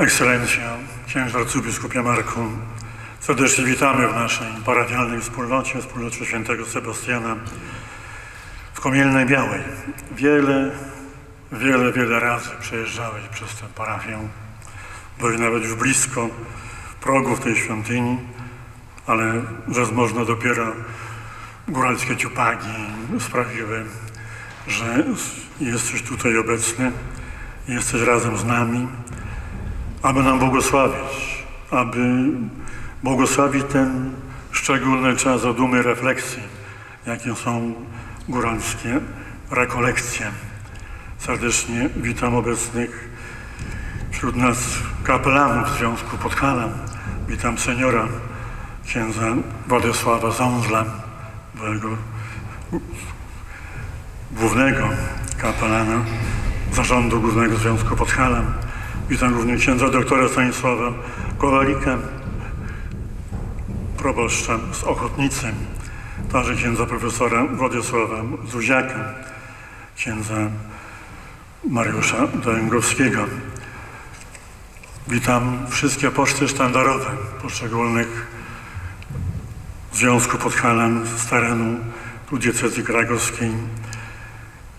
Ekscelencjo, księże arcybiskupie Marku, serdecznie witamy w naszej parafialnej wspólnocie, wspólnocie świętego Sebastiana w Komielnej Białej. Wiele, wiele, wiele razy przejeżdżałeś przez tę parafię. Byłeś nawet już blisko progów tej świątyni, ale można dopiero góralskie ciupagi sprawiły, że jesteś tutaj obecny, jesteś razem z nami, aby nam błogosławić, aby błogosławić ten szczególny czas zadumy refleksji, jakie są góralskie rekolekcje. Serdecznie witam obecnych wśród nas kapelanów Związku Podhalan. Witam seniora księdza Władysława Zązla, byłego głównego kapelana Zarządu Głównego Związku Podhalan. Witam również księdza doktora Stanisława Kowalika, proboszcza z Ochotnicy, także księdza profesora Władysława Zuziaka, księdza Mariusza Dęgowskiego. Witam wszystkie poczty sztandarowe poszczególnych Związku Podhalan z terenu tu diecezji krakowskiej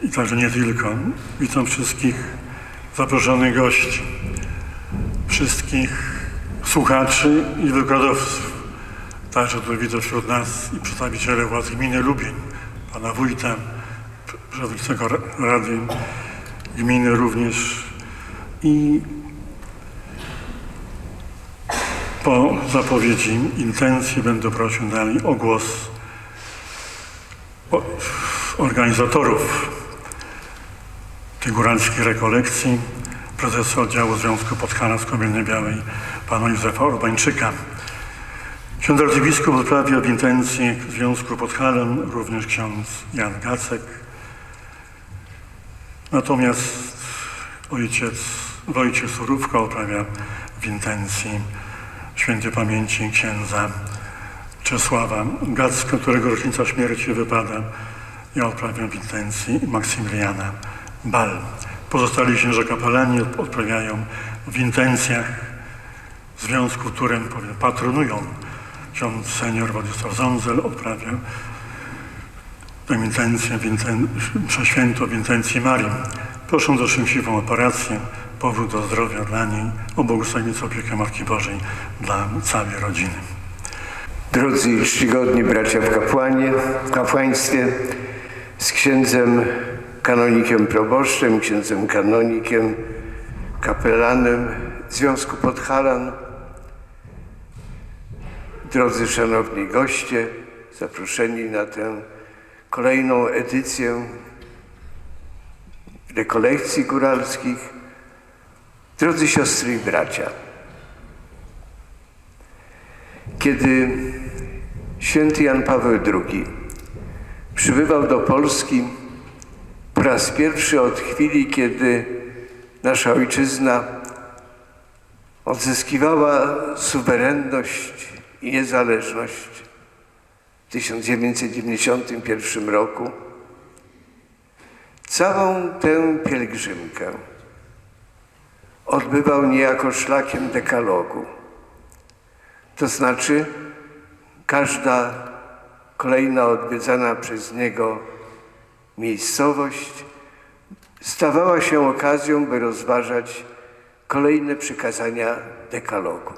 i także nie tylko. Witam wszystkich zaproszonych gości, wszystkich słuchaczy i wykładowców. Także tu widzę wśród nas i przedstawiciele władz gminy Lubień, pana wójta, przewodniczącego Rady Gminy również i po zapowiedzi intencji będę prosił dalej o głos organizatorów tej góralskiej rekolekcji, prezesa oddziału Związku Podhala z Komielnej Białej, pana Józefa Urbańczyka. Ksiądz arcybiskup odprawia w intencji Związku Podhalan, również ksiądz Jan Gacek. Natomiast ojciec Wojciech Surówka odprawia w intencji świętej pamięci księdza Czesława Gacka, którego rocznica śmierci wypada. Ja odprawiam w intencji Maksymiliana Bal. Pozostali księża kapelani odprawiają w intencjach związku, którym patronują. Ksiądz senior Władysław Ządzel odprawia tę intencję, w inten... prześwięto w intencji Marii. Proszę za szczęśliwą operację, powrót do zdrowia dla niej, o błogosławieństwo opiekę Matki Bożej dla całej rodziny. Drodzy czcigodni bracia w kapłanie, w kapłaństwie, z księdzem kanonikiem proboszczem, księdzem kanonikiem, kapelanem Związku Podhalan, drodzy szanowni goście, zaproszeni na tę kolejną edycję rekolekcji góralskich, drodzy siostry i bracia. Kiedy święty Jan Paweł II przybywał do Polski po raz pierwszy od chwili, kiedy nasza ojczyzna odzyskiwała suwerenność i niezależność w 1991 roku, całą tę pielgrzymkę odbywał niejako szlakiem dekalogu. To znaczy, każda kolejna odwiedzana przez niego miejscowość stawała się okazją, by rozważać kolejne przykazania dekalogu.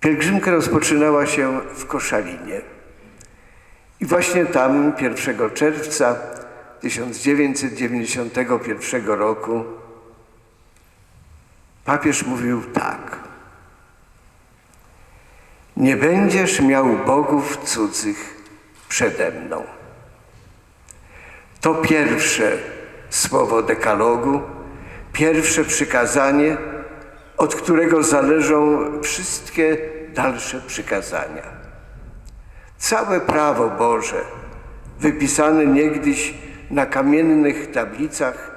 Pielgrzymka rozpoczynała się w Koszalinie. I właśnie tam 1 czerwca 1991 roku papież mówił tak. Nie będziesz miał bogów cudzych przede mną. To pierwsze słowo dekalogu, pierwsze przykazanie, od którego zależą wszystkie dalsze przykazania. Całe prawo Boże, wypisane niegdyś na kamiennych tablicach,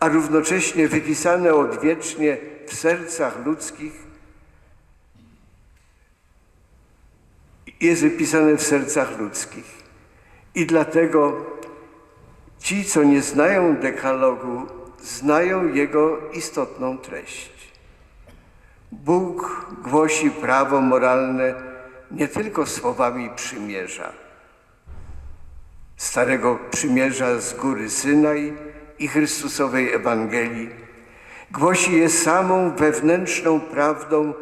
a równocześnie wypisane odwiecznie w sercach ludzkich, jest wypisane w sercach ludzkich. I dlatego ci, co nie znają dekalogu, znają jego istotną treść. Bóg głosi prawo moralne nie tylko słowami przymierza, Starego Przymierza z góry Synaj i Chrystusowej Ewangelii, głosi je samą wewnętrzną prawdą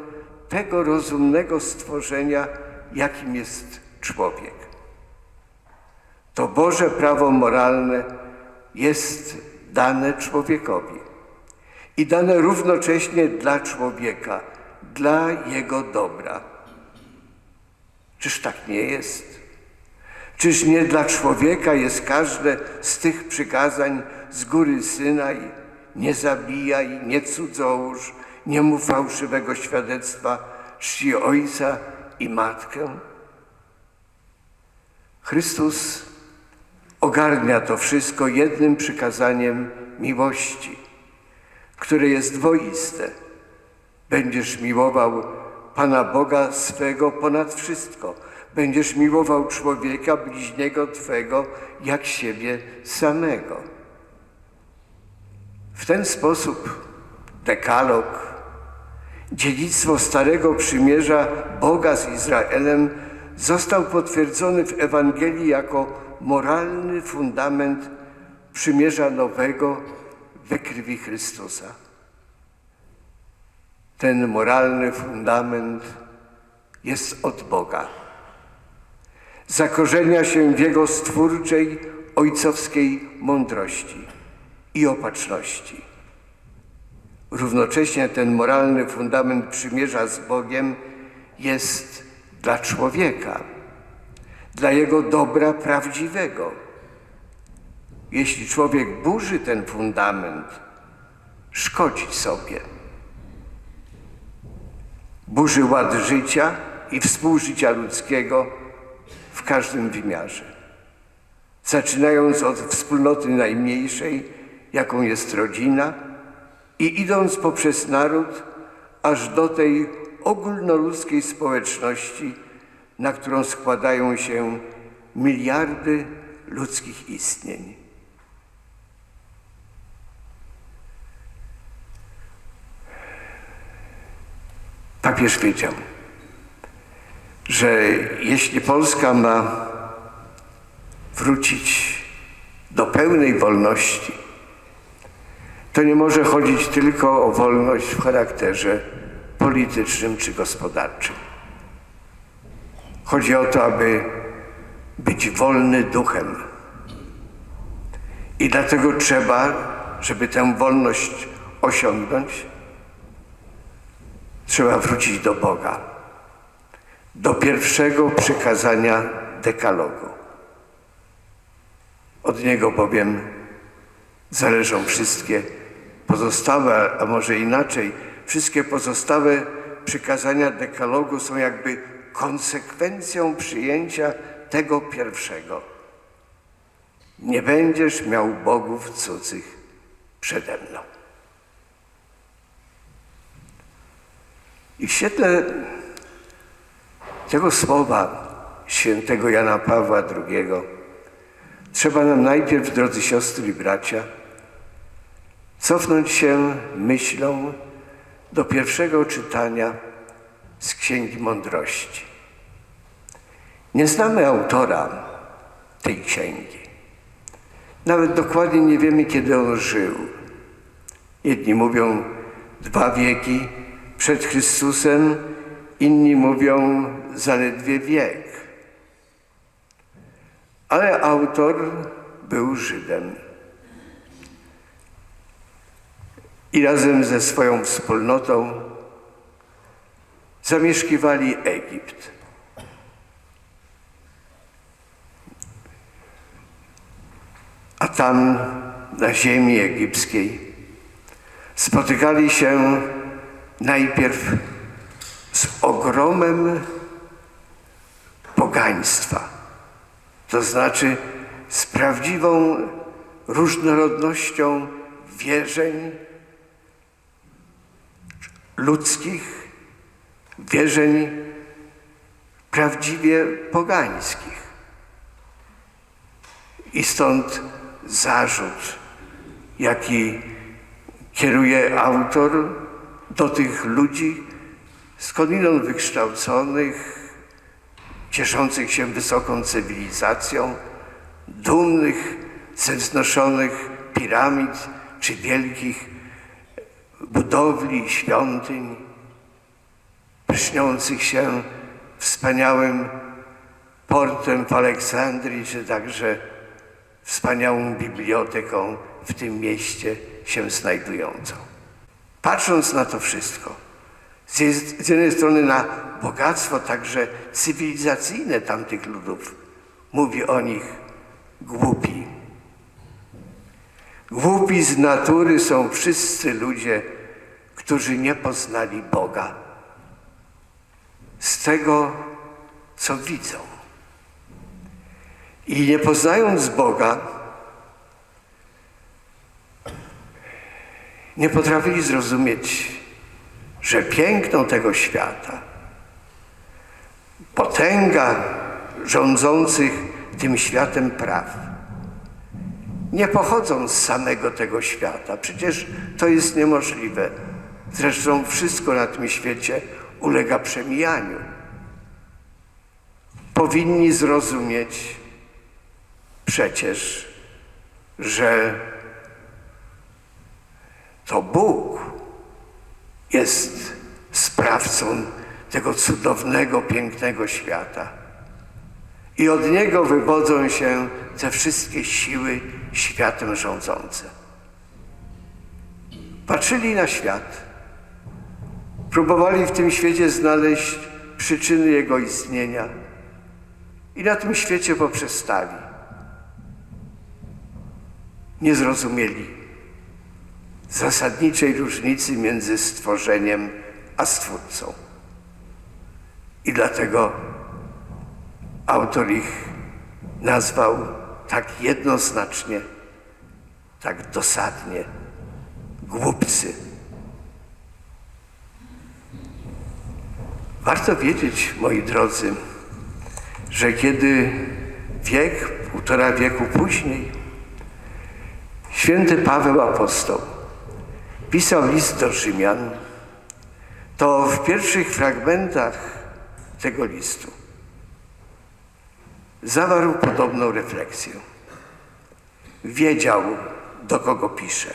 tego rozumnego stworzenia, jakim jest człowiek. To Boże prawo moralne jest dane człowiekowi i dane równocześnie dla człowieka, dla jego dobra. Czyż tak nie jest? Czyż nie dla człowieka jest każde z tych przykazań z góry Synaj? Nie zabijaj, nie cudzołóż, nie mów fałszywego świadectwa, czci ojca i matkę. Chrystus ogarnia to wszystko jednym przykazaniem miłości, które jest dwoiste. Będziesz miłował Pana Boga swego ponad wszystko. Będziesz miłował człowieka, bliźniego Twego, jak siebie samego. W ten sposób dekalog, dziedzictwo Starego Przymierza Boga z Izraelem został potwierdzony w Ewangelii jako moralny fundament przymierza nowego we krwi Chrystusa. Ten moralny fundament jest od Boga. Zakorzenia się w Jego stwórczej, ojcowskiej mądrości i opatrzności. Równocześnie ten moralny fundament przymierza z Bogiem jest dla człowieka, dla jego dobra prawdziwego. Jeśli człowiek burzy ten fundament, szkodzi sobie. Burzy ład życia i współżycia ludzkiego w każdym wymiarze. Zaczynając od wspólnoty najmniejszej, jaką jest rodzina, i idąc poprzez naród, aż do tej ogólnoludzkiej społeczności, na którą składają się miliardy ludzkich istnień. Papież wiedział, że jeśli Polska ma wrócić do pełnej wolności, to nie może chodzić tylko o wolność w charakterze politycznym czy gospodarczym. Chodzi o to, aby być wolny duchem. I dlatego trzeba, żeby tę wolność osiągnąć, trzeba wrócić do Boga, do pierwszego przykazania dekalogu. Od Niego bowiem zależą wszystkie pozostałe, a może inaczej, wszystkie pozostałe przykazania dekalogu są jakby konsekwencją przyjęcia tego pierwszego. Nie będziesz miał bogów cudzych przede mną. I w świetle tego słowa świętego Jana Pawła II trzeba nam najpierw, drodzy siostry i bracia, cofnąć się myślą do pierwszego czytania z Księgi Mądrości. Nie znamy autora tej księgi. Nawet dokładnie nie wiemy, kiedy on żył. Jedni mówią dwa wieki przed Chrystusem, inni mówią zaledwie wiek. Ale autor był Żydem. I razem ze swoją wspólnotą zamieszkiwali Egipt. A tam, na ziemi egipskiej, spotykali się najpierw z ogromem pogaństwa, to znaczy z prawdziwą różnorodnością wierzeń ludzkich, wierzeń prawdziwie pogańskich. I stąd zarzut, jaki kieruje autor do tych ludzi skądinąd wykształconych, cieszących się wysoką cywilizacją, dumnych ze wznoszonych piramid czy wielkich budowli, świątyń, pryszniących się wspaniałym portem w Aleksandrii, czy także wspaniałą biblioteką w tym mieście się znajdującą. Patrząc na to wszystko, z jednej strony na bogactwo także cywilizacyjne tamtych ludów, mówi o nich głupi. Głupi z natury są wszyscy ludzie, którzy nie poznali Boga. Z tego, co widzą. I nie poznając Boga, nie potrafili zrozumieć, że piękno tego świata, potęga rządzących tym światem praw, nie pochodzą z samego tego świata. Przecież to jest niemożliwe. Zresztą wszystko na tym świecie ulega przemijaniu. Powinni zrozumieć przecież, że to Bóg jest sprawcą tego cudownego, pięknego świata. I od Niego wywodzą się te wszystkie siły światem rządzące. Patrzyli na świat, próbowali w tym świecie znaleźć przyczyny Jego istnienia i na tym świecie poprzestali. Nie zrozumieli zasadniczej różnicy między stworzeniem a stwórcą. I dlatego autor ich nazwał tak jednoznacznie, tak dosadnie głupcy. Warto wiedzieć, moi drodzy, że kiedy wiek, półtora wieku później, święty Paweł Apostoł pisał list do Rzymian, to w pierwszych fragmentach tego listu zawarł podobną refleksję. Wiedział, do kogo pisze.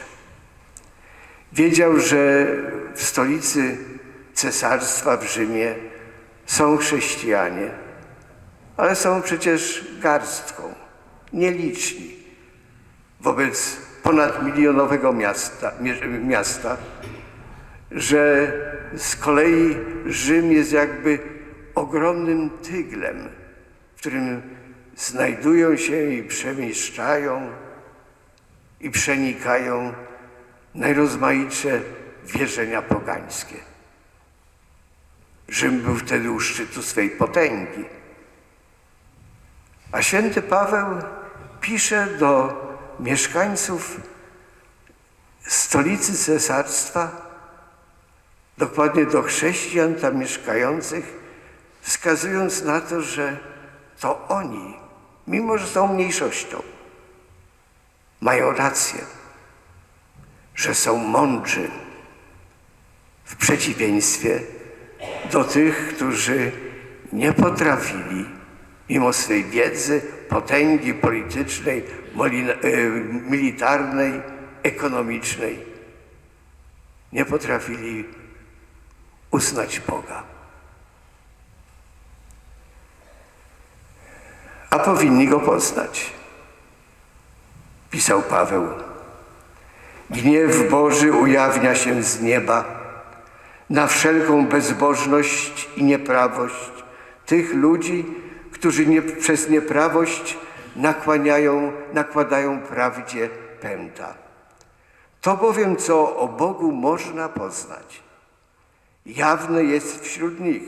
Wiedział, że w stolicy cesarstwa w Rzymie są chrześcijanie, ale są przecież garstką, nieliczni wobec ponadmilionowego miasta, miasta, że z kolei Rzym jest jakby ogromnym tyglem, w którym znajdują się i przemieszczają i przenikają najrozmaitsze wierzenia pogańskie. Rzym był wtedy u szczytu swej potęgi. A święty Paweł pisze do mieszkańców stolicy cesarstwa, dokładnie do chrześcijan tam mieszkających, wskazując na to, że to oni, mimo że są mniejszością, mają rację, że są mądrzy w przeciwieństwie do tych, którzy nie potrafili, mimo swej wiedzy, potęgi politycznej, e, militarnej, ekonomicznej, nie potrafili uznać Boga. A powinni go poznać. Pisał Paweł. Gniew Boży ujawnia się z nieba na wszelką bezbożność i nieprawość tych ludzi, którzy nie, przez nieprawość nakłaniają, nakładają prawdzie pęta. To bowiem, co o Bogu można poznać, jawne jest wśród nich,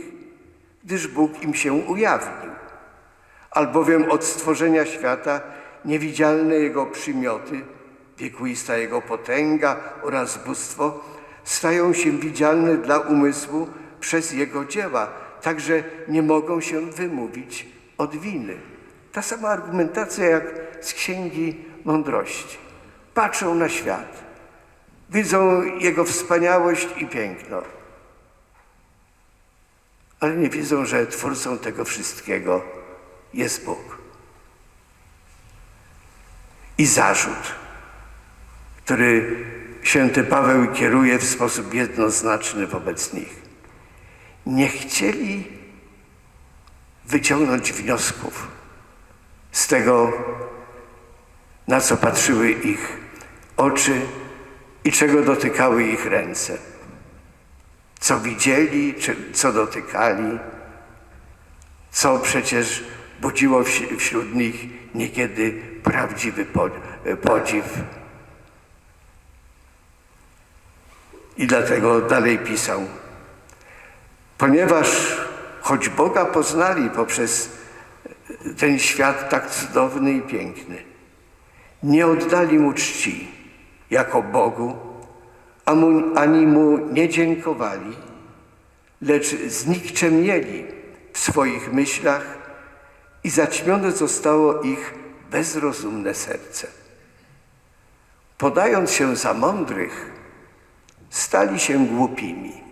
gdyż Bóg im się ujawnił. Albowiem od stworzenia świata niewidzialne Jego przymioty, wiekuista Jego potęga oraz bóstwo stają się widzialne dla umysłu przez Jego dzieła, także nie mogą się wymówić od winy. Ta sama argumentacja jak z Księgi Mądrości. Patrzą na świat, widzą Jego wspaniałość i piękno, ale nie widzą, że twórcą tego wszystkiego jest Bóg. I zarzut, który święty Paweł kieruje w sposób jednoznaczny wobec nich. Nie chcieli wyciągnąć wniosków z tego, na co patrzyły ich oczy i czego dotykały ich ręce. Co widzieli, co dotykali, co przecież budziło wś- wśród nich niekiedy prawdziwy po- podziw. I dlatego dalej pisał. Ponieważ choć Boga poznali poprzez ten świat tak cudowny i piękny, nie oddali Mu czci jako Bogu, ani Mu nie dziękowali, lecz znikczemnieli w swoich myślach i zaćmione zostało ich bezrozumne serce. Podając się za mądrych, stali się głupimi.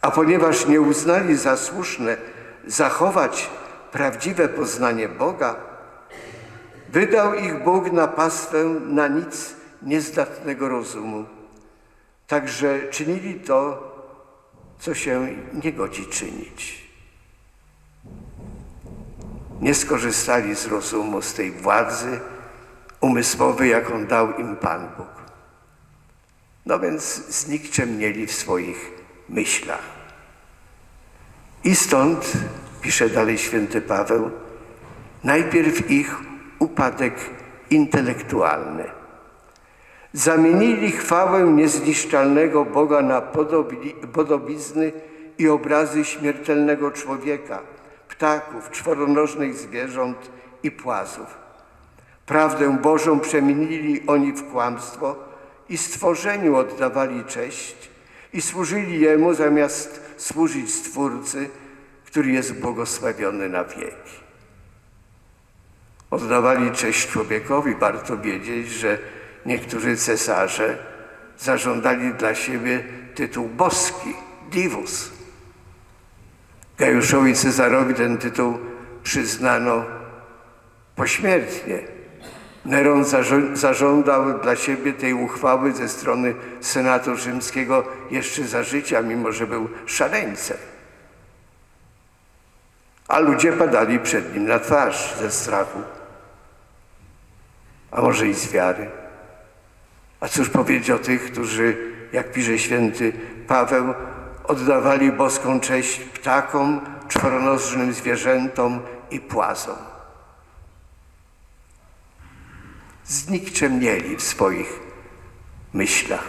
A ponieważ nie uznali za słuszne zachować prawdziwe poznanie Boga, wydał ich Bóg na pastwę na nic niezdatnego rozumu. Także czynili to, co się nie godzi czynić. Nie skorzystali z rozumu, z tej władzy umysłowej, jaką dał im Pan Bóg. No więc znikczemnieli w swoich myślach. I stąd, pisze dalej święty Paweł, najpierw ich upadek intelektualny. Zamienili chwałę niezniszczalnego Boga na podobi- podobizny i obrazy śmiertelnego człowieka, ptaków, czworonożnych zwierząt i płazów. Prawdę Bożą przemienili oni w kłamstwo i stworzeniu oddawali cześć i służyli Jemu zamiast służyć Stwórcy, który jest błogosławiony na wieki. Oddawali cześć człowiekowi. Warto wiedzieć, że niektórzy cesarze zażądali dla siebie tytuł boski, divus. Gajuszowi Cezarowi ten tytuł przyznano pośmiertnie. Neron zażądał dla siebie tej uchwały ze strony Senatu Rzymskiego jeszcze za życia, mimo że był szaleńcem. A ludzie padali przed nim na twarz ze strachu, a może i z wiary. A cóż powiedzieć o tych, którzy, jak pisze święty Paweł, oddawali boską cześć ptakom, czworonożnym zwierzętom i płazom. Znikczemnieli w swoich myślach.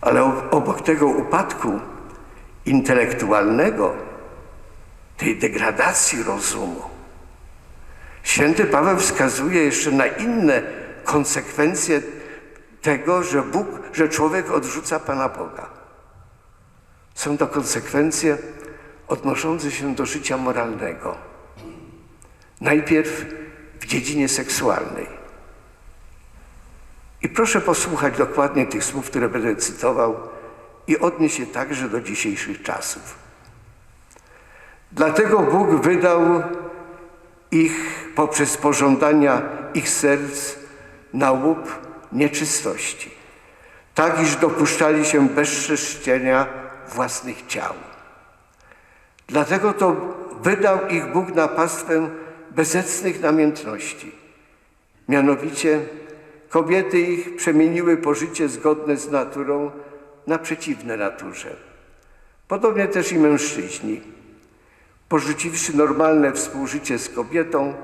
Ale ob- obok tego upadku intelektualnego, tej degradacji rozumu, święty Paweł wskazuje jeszcze na inne konsekwencje tego, że Bóg, że człowiek odrzuca Pana Boga. Są to konsekwencje odnoszące się do życia moralnego. Najpierw w dziedzinie seksualnej. I proszę posłuchać dokładnie tych słów, które będę cytował i odnieść je także do dzisiejszych czasów. Dlatego Bóg wydał ich poprzez pożądania ich serc na łup nieczystości, tak iż dopuszczali się bezczeszczenia własnych ciał. Dlatego to wydał ich Bóg na pastwę bezecnych namiętności. Mianowicie kobiety ich przemieniły pożycie zgodne z naturą na przeciwne naturze. Podobnie też i mężczyźni. Porzuciwszy normalne współżycie z kobietą,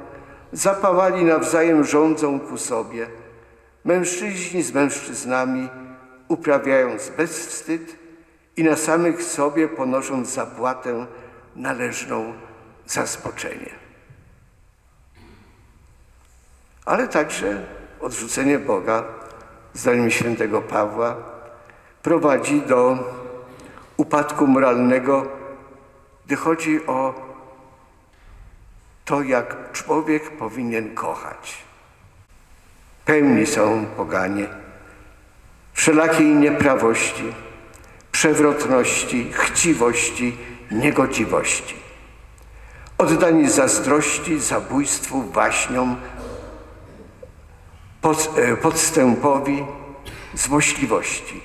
zapałali nawzajem rządzą ku sobie. Mężczyźni z mężczyznami, uprawiając bezwstyd i na samych sobie ponosząc zapłatę należną za spoczenie. Ale także odrzucenie Boga, zdaniem świętego Pawła, prowadzi do upadku moralnego, gdy chodzi o to, jak człowiek powinien kochać. Pełni są poganie wszelakiej nieprawości, przewrotności, chciwości, niegodziwości. Oddani zazdrości, zabójstwu, waśniom, podstępowi, złośliwości.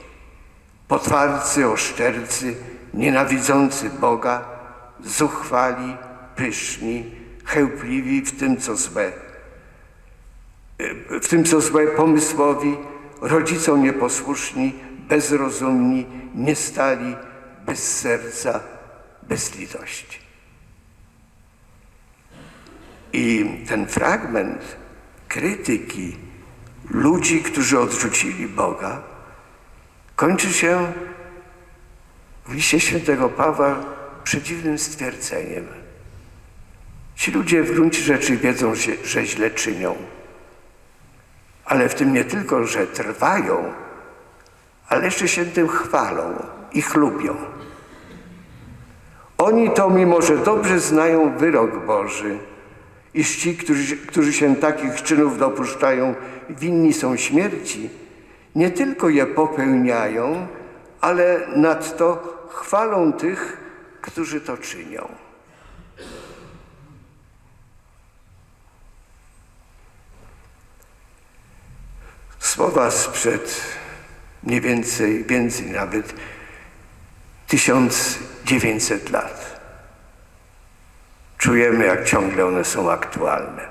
Potwarcy, oszczercy, nienawidzący Boga, zuchwali, pyszni, chełpliwi w tym, co złe, w tym, co złe, pomysłowi, rodzicom nieposłuszni, bezrozumni, niestali, bez serca, bez litości. I ten fragment krytyki ludzi, którzy odrzucili Boga, kończy się w liście świętego Pawła przedziwnym stwierdzeniem. Ci ludzie w gruncie rzeczy wiedzą, że, że źle czynią, ale w tym nie tylko, że trwają, ale jeszcze się tym chwalą i chlubią. Oni to, mimo że dobrze znają wyrok Boży, iż ci, którzy, którzy się takich czynów dopuszczają, winni są śmierci, nie tylko je popełniają, ale nadto chwalą tych, którzy to czynią. Słowa sprzed mniej więcej, więcej nawet 1900 lat. Czujemy, jak ciągle one są aktualne.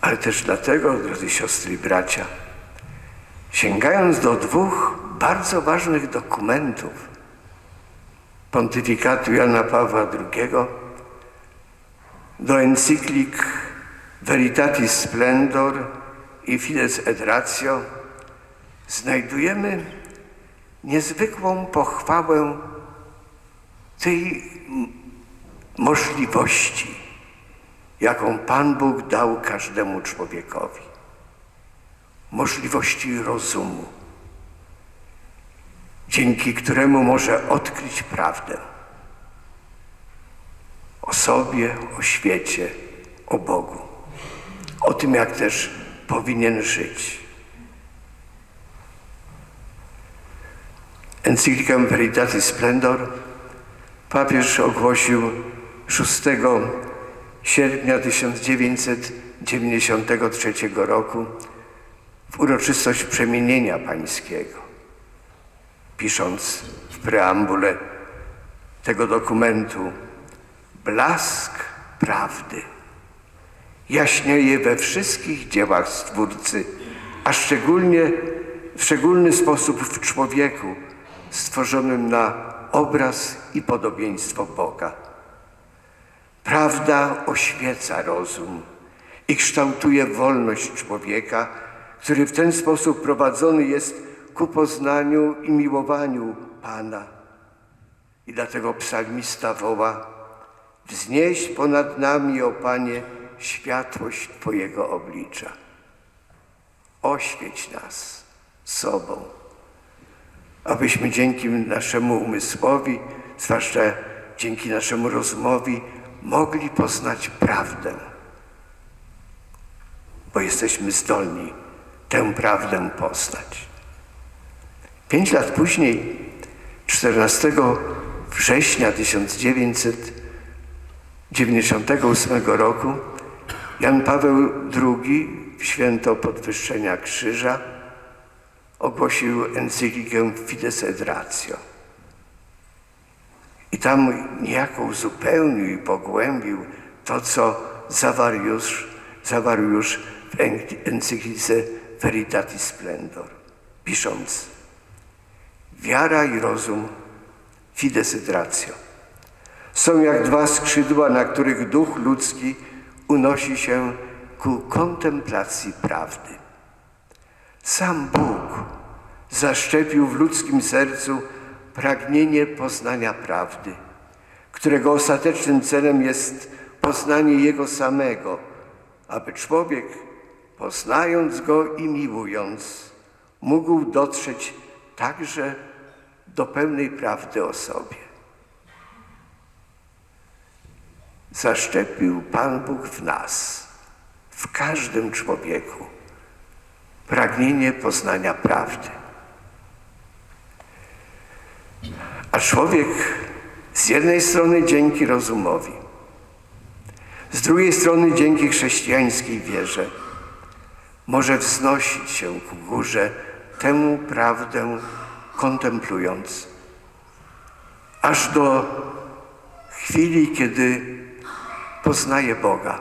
Ale też dlatego, drodzy siostry i bracia, sięgając do dwóch bardzo ważnych dokumentów pontyfikatu Jana Pawła II, do encyklik Veritatis Splendor i Fides et Ratio, znajdujemy niezwykłą pochwałę tej możliwości, jaką Pan Bóg dał każdemu człowiekowi. Możliwości rozumu, dzięki któremu może odkryć prawdę o sobie, o świecie, o Bogu, o tym, jak też powinien żyć. Encyklikę Veritatis Splendor papież ogłosił 6 sierpnia 1993 roku w uroczystość przemienienia pańskiego, pisząc w preambule tego dokumentu blask prawdy jaśnieje we wszystkich dziełach Stwórcy, a szczególnie w szczególny sposób w człowieku stworzonym na obraz i podobieństwo Boga. Prawda oświeca rozum i kształtuje wolność człowieka, który w ten sposób prowadzony jest ku poznaniu i miłowaniu Pana. I dlatego psalmista woła: Wznieś ponad nami, o Panie, światłość Twojego oblicza. Oświeć nas sobą, abyśmy dzięki naszemu umysłowi, zwłaszcza dzięki naszemu rozumowi, mogli poznać prawdę, bo jesteśmy zdolni tę prawdę poznać. Pięć lat później, 14 września 1998 roku, Jan Paweł II w święto podwyższenia krzyża ogłosił encyklikę Fides et Ratio. I tam niejako uzupełnił i pogłębił to, co zawarł już, zawarł już w en- encyklice Veritatis Splendor, pisząc Wiara i rozum, fides et ratio, są jak dwa skrzydła, na których duch ludzki unosi się ku kontemplacji prawdy. Sam Bóg zaszczepił w ludzkim sercu pragnienie poznania prawdy, którego ostatecznym celem jest poznanie Jego samego, aby człowiek, poznając Go i miłując, mógł dotrzeć także do pełnej prawdy o sobie. Zaszczepił Pan Bóg w nas, w każdym człowieku, pragnienie poznania prawdy. A człowiek z jednej strony dzięki rozumowi, z drugiej strony dzięki chrześcijańskiej wierze może wznosić się ku górze, tę prawdę kontemplując, aż do chwili, kiedy poznaje Boga.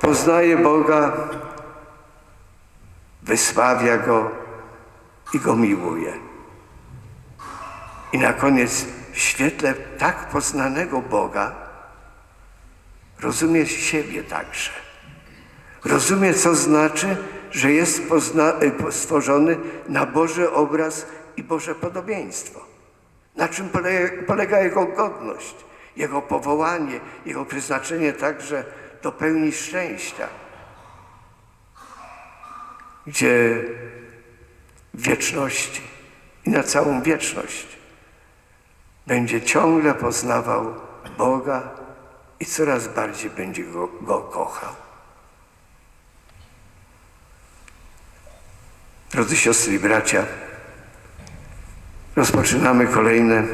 Poznaje Boga, wysławia Go i Go miłuje. I na koniec w świetle tak poznanego Boga rozumie siebie także. Rozumie, co znaczy, że jest y, stworzony na Boży obraz i Boże podobieństwo. Na czym polega Jego godność, Jego powołanie, Jego przeznaczenie także do pełni szczęścia, gdzie w wieczności i na całą wieczność będzie ciągle poznawał Boga i coraz bardziej będzie Go, go kochał. Drodzy siostry i bracia, rozpoczynamy kolejne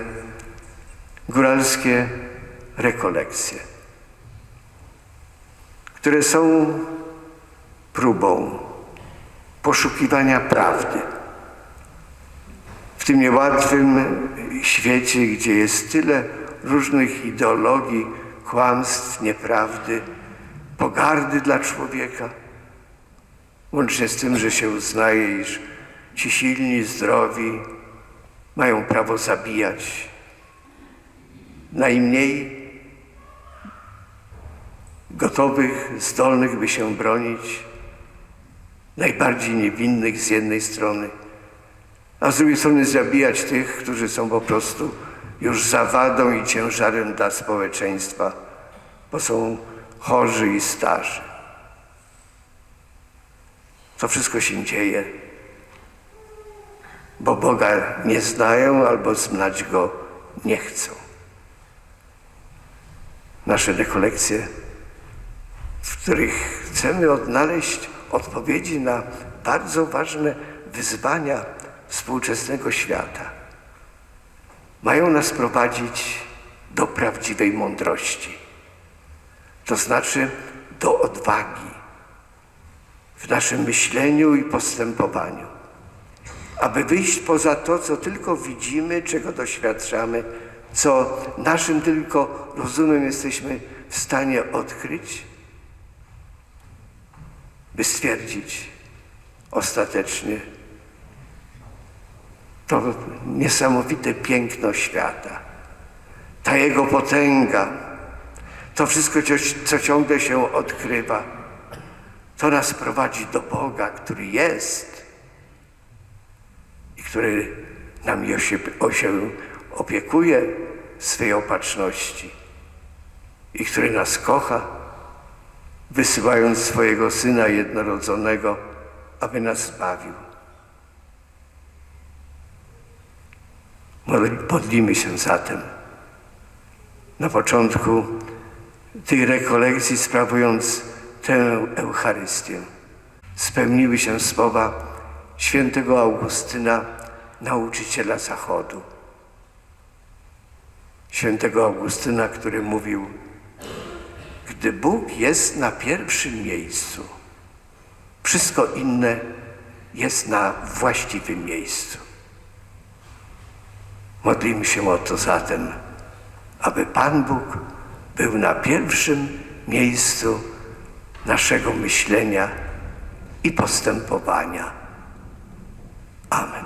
góralskie rekolekcje, które są próbą poszukiwania prawdy w tym niełatwym świecie, gdzie jest tyle różnych ideologii, kłamstw, nieprawdy, pogardy dla człowieka. Łącznie z tym, że się uznaje, iż ci silni, zdrowi mają prawo zabijać najmniej gotowych, zdolnych, by się bronić, najbardziej niewinnych z jednej strony, a z drugiej strony zabijać tych, którzy są po prostu już zawadą i ciężarem dla społeczeństwa, bo są chorzy i starzy. To wszystko się dzieje, bo Boga nie znają albo znać Go nie chcą. Nasze rekolekcje, w których chcemy odnaleźć odpowiedzi na bardzo ważne wyzwania współczesnego świata, mają nas prowadzić do prawdziwej mądrości, to znaczy do odwagi w naszym myśleniu i postępowaniu, aby wyjść poza to, co tylko widzimy, czego doświadczamy, co naszym tylko rozumem jesteśmy w stanie odkryć, by stwierdzić ostatecznie to niesamowite piękno świata, ta jego potęga, to wszystko, co, ciągle się odkrywa, to nas prowadzi do Boga, który jest i który nami się, się opiekuje w swej opatrzności i który nas kocha, wysyłając swojego Syna jednorodzonego, aby nas zbawił. Modlimy się zatem na początku tej rekolekcji, sprawując tę Eucharystię. Spełniły się słowa świętego Augustyna, nauczyciela Zachodu. Świętego Augustyna, który mówił, gdy Bóg jest na pierwszym miejscu, wszystko inne jest na właściwym miejscu. Modlimy się o to zatem, aby Pan Bóg był na pierwszym miejscu naszego myślenia i postępowania. Amen.